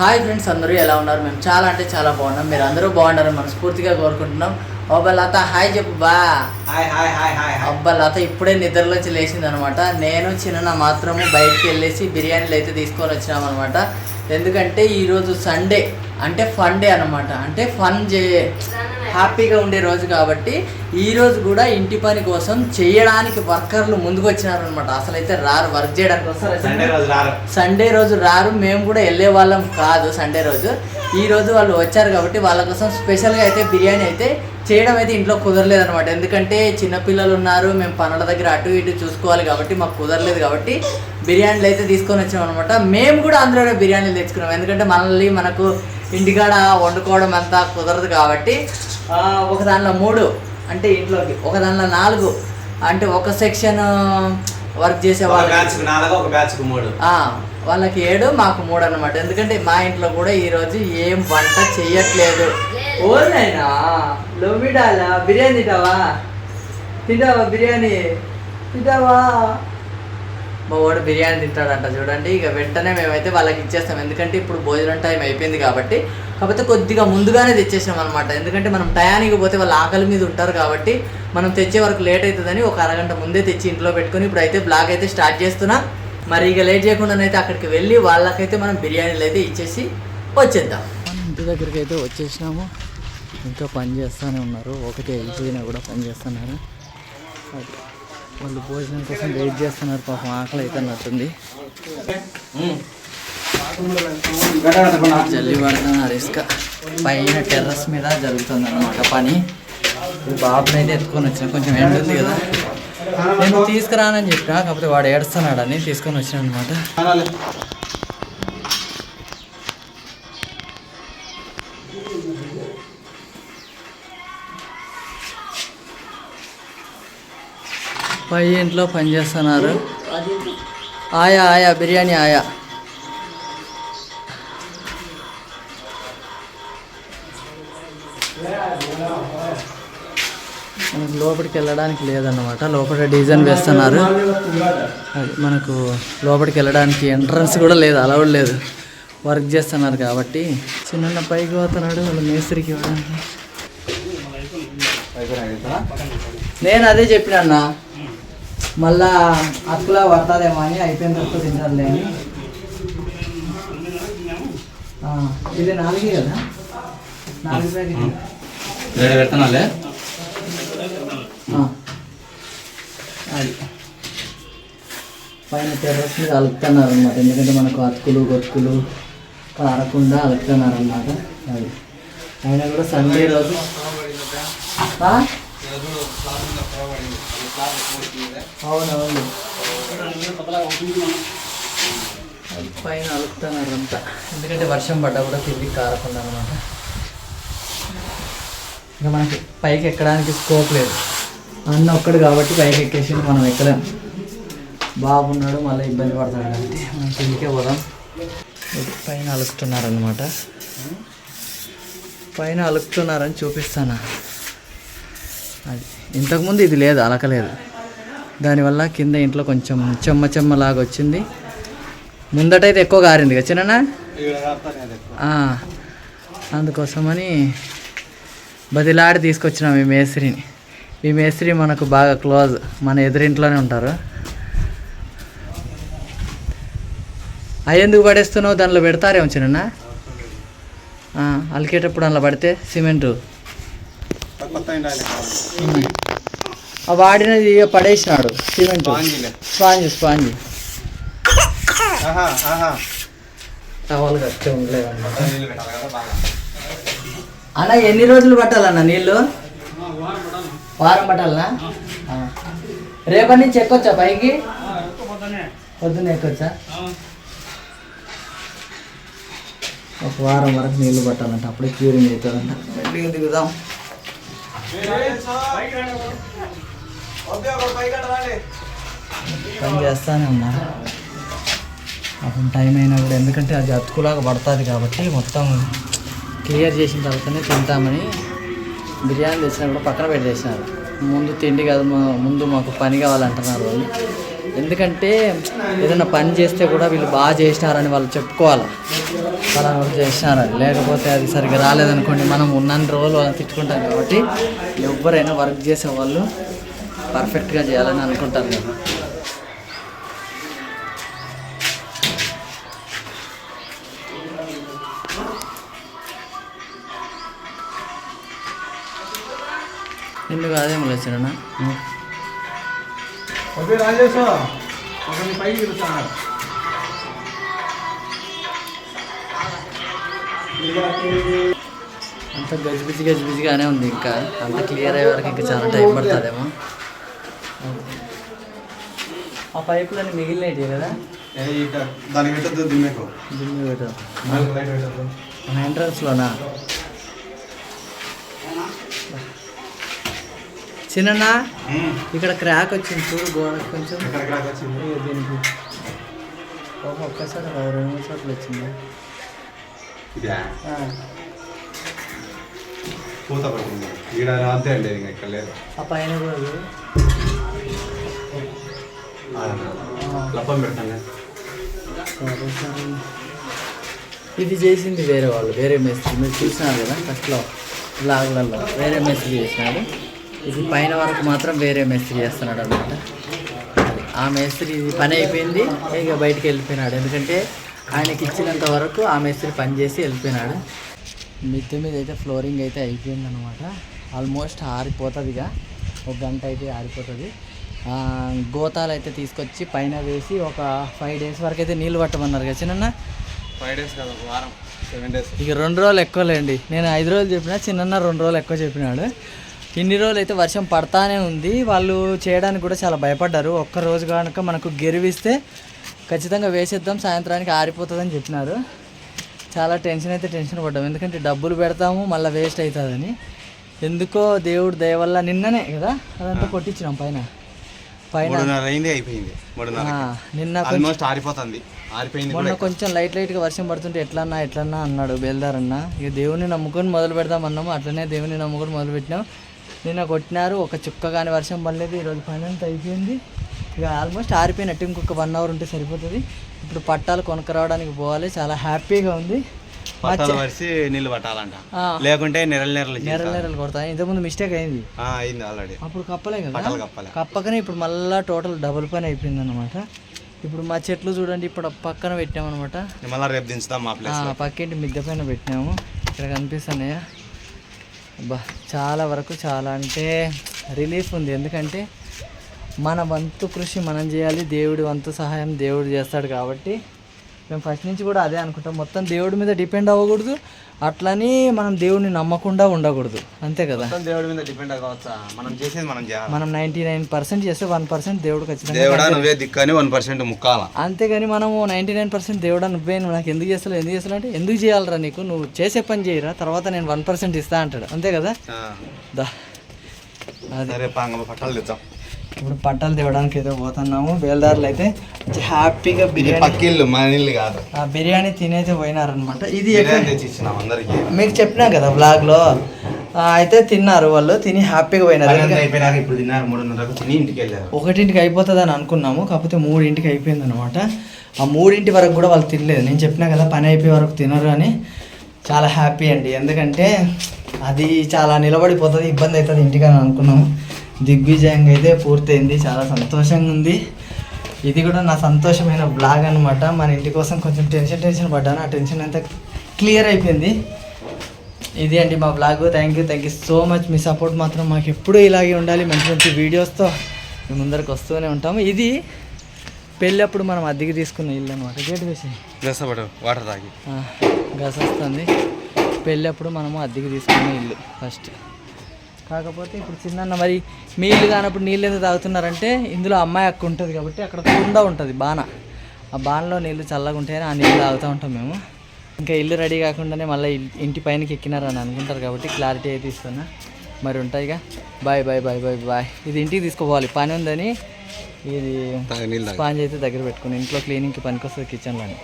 Hi friends అందరూ ఎలా ఉన్నారు? మేము చాలా అంటే చాలా బాగున్నాం. మీరు అందరూ బాగున్నారని మనస్ఫూర్తిగా కోరుకుంటున్నాం. అబ్బా లత హాయ్ చెప్పు బా. హాయ్ హాయ్ హాయ్ హాయ్ అబ్బా లత ఇప్పుడే నిద్రలోంచి లేచింది అనమాట నేను చిన్న మాత్రము బయటికి వెళ్ళేసి బిర్యానీలు అయితే తీసుకొని వచ్చినాం అనమాట ఎందుకంటే ఈరోజు సండే అంటే ఫన్ డే అనమాట. అంటే ఫన్ చే హ్యాపీగా ఉండే రోజు కాబట్టి ఈ రోజు కూడా ఇంటి పని కోసం చేయడానికి వర్కర్లు ముందుకు వచ్చినారనమాట. అసలు అయితే రారు వర్క్ చేయడానికి వస్తారు. సండే రోజు రారు. సండే రోజు రారు మేము కూడా వెళ్ళే వాళ్ళం కాదు సండే రోజు. ఈ రోజు వాళ్ళు వచ్చారు కాబట్టి వాళ్ళ కోసం స్పెషల్గా అయితే బిర్యానీ అయితే చేయడం అయితే ఇంట్లో కుదరలేదు అనమాట ఎందుకంటే చిన్నపిల్లలు ఉన్నారు మేము పనుల దగ్గర అటు ఇటు చూసుకోవాలి కాబట్టి మాకు కుదరలేదు కాబట్టి బిర్యానీలు అయితే తీసుకొని వచ్చాం అనమాట మేము కూడా అందులోనే బిర్యానీలు తెచ్చుకున్నాం. ఎందుకంటే మనల్ని మనకు ఇంటికాడ వండుకోవడం అంతా కుదరదు కాబట్టి ఒక దానిలో మూడు అంటే ఇంట్లోకి ఒక దానిలో నాలుగు అంటే ఒక సెక్షన్ వర్క్ చేసే ఒక వాళ్ళకి వాళ్ళకి ఏడు మాకు మూడు అనమాట ఎందుకంటే మా ఇంట్లో కూడా ఈరోజు ఏం వంట చెయ్యట్లేదు. ఓనైనా బిర్యానీ తింటావా? తింటావా బిర్యానీ? తింటావా? మా వాడు బిర్యానీ తింటాడంట చూడండి. ఇక వెంటనే మేమైతే వాళ్ళకి ఇచ్చేస్తాం. ఎందుకంటే ఇప్పుడు భోజనం టైం అయిపోయింది కాబట్టి. కాకపోతే కొద్దిగా ముందుగానే తెచ్చేసాం అనమాట ఎందుకంటే మనం టయానికి పోతే వాళ్ళు ఆకలి మీద ఉంటారు కాబట్టి మనం తెచ్చే వరకు లేట్ అవుతుందని ఒక అరగంట ముందే తెచ్చి ఇంట్లో పెట్టుకొని ఇప్పుడు అయితే బ్లాగ్ అయితే స్టార్ట్ చేస్తున్నా. మరి ఇక లేట్ చేయకుండానైతే అక్కడికి వెళ్ళి వాళ్ళకైతే మనం బిర్యానీలు అయితే ఇచ్చేసి వచ్చేద్దాం. ఇంటి దగ్గరికి అయితే వచ్చేసినాము. ఇంకా పని చేస్తూనే ఉన్నారు. ఒకటి వెళ్ళిపోయినా కూడా పని చేస్తున్నారు. అది వాళ్ళు భోజనం కోసం వెయిట్ చేస్తున్నారు. పాపం ఆకలి అయితే నట్టుంది జల్లి పడుతున్న రిస్క్. పైన టెర్రస్ మీద జరుగుతుంది అనమాట పని. బాబునైతే ఎత్తుకొని వచ్చిన. కొంచెం ఎండ ఉంది కదా. నేను తీసుకురానని చెప్పిన కాకపోతే వాడు ఏడుస్తున్నాడని తీసుకొని వచ్చిన అనమాట పై ఇంట్లో పని చేస్తున్నారు. ఆయా ఆయా బిర్యానీ ఆయా. మనకు లోపలికి వెళ్ళడానికి లేదన్నమాట. లోపల డిజైన్ వేస్తున్నారు. అది మనకు లోపలికి వెళ్ళడానికి ఎంట్రన్స్ కూడా లేదు అలౌడ్ లేదు. వర్క్ చేస్తున్నారు కాబట్టి. చిన్న పైకి పోతున్నాడు వాళ్ళ మేస్త్రికి ఇవ్వడానికి. నేను అదే చెప్పినా మళ్ళా అక్కులా పడుతుందేమో అని అయిపోయిన తర్వాత తింటారులే అని. ఇది నాలుగే కదా? నాలుగు ప్యాకెట్ పెడతానాలే? అది. పైన టెర్రస్ మీద అలుకుతున్నారు అనమాట ఎందుకంటే మనకు అతుకులు గొతుకులు కారకుండా అలుకుతున్నారు అనమాట అది. అయినా కూడా సండే రోజు? అవునవును. పైన అలుకుతున్నారు అంతా. ఎందుకంటే వర్షం పడ్డా కూడా తిరిగి కారకుండా అనమాట ఇంకా మనకి పైకి ఎక్కడానికి స్కోప్ లేదు. అన్న ఒక్కడు కాబట్టి పైకి ఎక్కేసి మనం ఎక్కలేం. బాగున్నాడు మళ్ళీ ఇబ్బంది పడతాడు. కాబట్టి మనం కిందికే పోదాం. పైన అలుకుతున్నారనమాట పైన అలుకుతున్నారని చూపిస్తాను? అది. ఇంతకుముందు ఇది లేదు అలకలేదు. దానివల్ల కింద ఇంట్లో కొంచెం చెమ్మ చెమ్మలాగా వచ్చింది. ముందటైతే ఎక్కువ కారింది కదా చిన్న అందుకోసమని బదిలాడి తీసుకొచ్చినాం ఈ మేస్త్రిని. ఈ మేస్త్రి మనకు బాగా క్లోజ్ మన ఎదురింట్లోనే ఉంటారు. అవి ఎందుకు పడేస్తున్నావు? దానిలో పెడతారేమో చిన్న అలికేటప్పుడు అందులో పడితే సిమెంటు. వాడినది ఇక పడేసినాడు సిమెంట్. స్పాంజ్ స్పాంజ్ అన్న ఎన్ని రోజులు పట్టాలన్న నీళ్ళు వారం పట్టాలనా ఆ. రేపటి నుంచి ఎక్కొచ్చా పైకి పొద్దున్న ఎక్కొచ్చా ఒక వారం వరకు నీళ్ళు పట్టాలంట అప్పుడే క్యూరింగ్ మెల్లిగా దిగుదాం పని చేస్తానే ఉన్నా. అప్పుడు టైం అయినప్పుడు ఎందుకంటే అది అతుకులాగా పడుతుంది కాబట్టి మొత్తం క్లియర్ చేసిన తర్వాతనే తింటామని బిర్యానీ తెచ్చినప్పుడు పక్కన పెట్టేసినారు. ముందు తిండి కాదు మా- ముందు మాకు పని కావాలంటున్నారు వాళ్ళు. ఎందుకంటే ఏదైనా పని చేస్తే కూడా వీళ్ళు బాగా చేసినారని వాళ్ళు చెప్పుకోవాలి. అలా కూడా చేసినారని లేకపోతే అది సరిగ్గా రాలేదనుకోండి మనం ఉన్నన్ని రోజులు వాళ్ళని తిట్టుకుంటాం కాబట్టి ఎవరైనా వర్క్ చేసే వాళ్ళు పర్ఫెక్ట్గా చేయాలని అనుకుంటారు కదా నిన్ను కాదేమో తిరుగుతున్నాడు అంత గజిబిజి గజిబిజిగానే ఉంది ఇంకా. అంత క్లియర్ అయ్యే వరకు ఇంకా చాలా టైం పడుతుందేమో. ఆ పైపులన్నీ మిగిలినవి కదా? దానికి పెట్టద్దు దిమ్మేకు దిమ్మి పెట్టద్దు. మన ఎంట్రన్స్లోనా? చిన్న ఇక్కడ క్రాక్ వచ్చింది చూడు గోడ కొంచెం. దీనికి. ఒక ఒక్కసారి రెండు మూడు సార్లు వచ్చింది? పూత పడుతుంది ఈడ అంతే అండి ఇంకా ఇక్కడ లేదు. ఆ పైన కూడా ఇది చేసింది వేరే వాళ్ళు వేరే మేస్త్రి. మీరు చూసినారు కదా ఫస్ట్లో బ్లాగ్లలో వేరే మేస్త్రి చేసినాడు. ఇది పైన వరకు మాత్రం వేరే మేస్త్రి చేస్తున్నాడు అనమాట ఆ మేస్త్రి ఇది పని అయిపోయింది ఇక బయటికి వెళ్ళిపోయినాడు. ఎందుకంటే ఆయనకి ఇచ్చినంత వరకు ఆ మేస్త్రి పని చేసి వెళ్ళిపోయినాడు. మిద్దె మీద అయితే ఫ్లోరింగ్ అయితే అయిపోయింది అనమాట ఆల్మోస్ట్ ఆరిపోతుంది ఇక. ఒక గంట అయితే ఆరిపోతుంది. గోతాలు అయితే తీసుకొచ్చి పైన వేసి ఒక ఫైవ్ డేస్ వరకు అయితే నీళ్ళు పట్టమన్నారు కదా చిన్న ఫైవ్ డేస్ కదా ఒక వారం సెవెన్ డేస్. ఇక రెండు రోజులు ఎక్కువలేండి నేను ఐదు రోజులు చెప్పిన చిన్న రెండు రోజులు ఎక్కువ చెప్పినాడు. ఇన్ని రోజులు అయితే వర్షం పడతానే ఉంది. వాళ్ళు చేయడానికి కూడా చాలా భయపడ్డారు. ఒక్క రోజు కనుక మనకు గెరివిస్తే ఖచ్చితంగా వేసేద్దాం సాయంత్రానికి ఆరిపోతుందని చెప్పినారు. చాలా టెన్షన్ అయితే టెన్షన్ పడ్డాం. ఎందుకంటే డబ్బులు పెడతాము మళ్ళీ వేస్ట్ అవుతుందని. ఎందుకో దేవుడు దయ వల్ల నిన్ననే కదా అదంతా కొట్టించినాం పైన. మూడున్నర అయింది అయిపోయింది. మూడున్నర నిన్న కొంచెం ఆల్మోస్ట్ ఆరిపోతుంది. ఆరిపోయింది మొన్న కొంచెం లైట్ లైట్గా వర్షం పడుతుంటే ఎట్లన్నా ఎట్లన్నా అన్నాడు బేల్దారన్న. ఇక దేవుని నమ్ముకొని మొదలు పెడదాం అన్నాము. అట్లనే దేవుని నమ్ముకొని మొదలు పెట్టినాం. నిన్న కొట్టినారు. ఒక చుక్క కానీ వర్షం పడలేదు. ఈరోజు పని అంతా అయిపోయింది. ఇక ఆల్మోస్ట్ ఆరిపోయినట్టు ఇంకొక వన్ అవర్ ఉంటే సరిపోతుంది. ఇప్పుడు పట్టాలు కొనుక్కరావడానికి పోవాలి. చాలా హ్యాపీగా ఉంది. పట్టాలు వరిసి నీళ్ళు పట్టాలంట. లేకుంటే నెరలు నెరలు నెరలు నెరలు కొడతాయి. ఇంతకుముందు మిస్టేక్ అయింది. అయింది ఆల్రెడీ అప్పుడు కప్పలే కదా? పట్టాలు కప్పాలి. కప్పకనే ఇప్పుడు మళ్ళీ టోటల్ డబుల్ పని అయిపోయింది అనమాట ఇప్పుడు మా చెట్లు చూడండి ఇప్పుడు పక్కన పెట్టామన్నమాట. మళ్ళీ రేపు దించుదాం మా ప్లేస్ ఆ, పక్కింటి మిద్దె పైన పెట్టినాము. ఇక్కడ కనిపిస్తున్నాయా? అబ్బా చాలా వరకు చాలా అంటే రిలీఫ్ ఉంది. ఎందుకంటే మన వంతు కృషి మనం చేయాలి. దేవుడి వంతు సహాయం దేవుడు చేస్తాడు కాబట్టి మేము ఫస్ట్ నుంచి కూడా అదే అనుకుంటాం. మొత్తం దేవుడి మీద డిపెండ్ అవ్వకూడదు. అట్లని మనం దేవుడిని నమ్మకుండా ఉండకూడదు. అంతే కదా? దేవుడి మీద డిపెండ్ కావచ్చా మనం చేసేది మనం చేయాలి? మనం నైంటీ నైన్ పర్సెంట్ చేస్తే వన్ పర్సెంట్ దేవుడు ఖచ్చితంగా దేవుడా నువ్వే దిక్కని వన్ పర్సెంట్ ముక్కాల? అంతేగాని మనము నైంటీ నైన్ పర్సెంట్ దేవుడా నువ్వే నువ్వు నాకు ఎందుకు చేస్తావు ఎందుకు చేస్తావు అంటే ఎందుకు చేయాలరా నీకు? నువ్వు చేసే పని చేయరా తర్వాత నేను వన్ పర్సెంట్ ఇస్తా అంటాడు. అంతే కదా? దా. అది. పట్టాలు తెచ్చాం. ఇప్పుడు పట్టాలు తేవడానికి అయితే పోతున్నాము. బేల్దారులు అయితే హ్యాపీగా బిర్యానీ పక్కిల్లు మన ఇల్లు కాదు. ఆ బిర్యానీ తినైతే పోయినారనమాట ఇది అందరికి. మీకు చెప్పినా కదా వ్లాగ్లో అయితే తిన్నారు వాళ్ళు తిని హ్యాపీగా పోయినారు. ఒకటింటికి అయిపోతుంది అని అనుకున్నాము కాకపోతే మూడింటికి అయిపోయింది అనమాట ఆ మూడింటి వరకు కూడా వాళ్ళు తినలేదు. నేను చెప్పినా కదా పని అయిపోయే వరకు తినరు అని. చాలా హ్యాపీ అండి. ఎందుకంటే అది చాలా నిలబడిపోతుంది ఇబ్బంది అవుతుంది ఇంటికి అని అనుకున్నాము. దిగ్విజయంగా అయితే పూర్తయింది. చాలా సంతోషంగా ఉంది ఇది కూడా నా సంతోషమైన బ్లాగ్ అనమాట మన ఇంటి కోసం కొంచెం టెన్షన్ టెన్షన్ పడ్డాను. ఆ టెన్షన్ అంతా క్లియర్ అయిపోయింది. ఇది అండి మా blog. Thank you thank you so much me support మాత్రం మాకు ఎప్పుడూ ఇలాగే ఉండాలి. మంచి మంచి వీడియోస్తో మేము ముందరకు వస్తూనే ఉంటాము. ఇది పెళ్ళప్పుడు మనం అద్దెకి తీసుకున్న ఇల్లు అనమాట గేట్ వేసి వేసపడు వాటర్ తాగి. గస వస్తుంది పెళ్ళప్పుడు మనము అద్దెకి తీసుకున్న ఇల్లు ఫస్ట్. కాకపోతే ఇప్పుడు చిన్న మరి ఇల్లు కానప్పుడు నీళ్ళు ఎందుకు తాగుతున్నారంటే ఇందులో అమ్మాయి అక్క ఉంటుంది కాబట్టి అక్కడ కుండ ఉంటుంది బాణ. ఆ బాణలో నీళ్ళు చల్లగా ఉంటాయని ఆ నీళ్ళు తాగుతూ ఉంటాం మేము. ఇంకా ఇల్లు రెడీ కాకుండానే మళ్ళీ ఇంటి పైనకి ఎక్కినారని అనుకుంటారు కాబట్టి క్లారిటీ అయితే ఇస్తున్నా. మరి ఉంటాయిగా. Bye bye bye bye bye. ఇది ఇంటికి తీసుకోపోవాలి. పని ఉందని ఇది నీళ్ళు స్పాంజ్ అయితే దగ్గర పెట్టుకుని ఇంట్లో క్లీనింగ్కి పనికొస్తుంది కిచెన్లోని.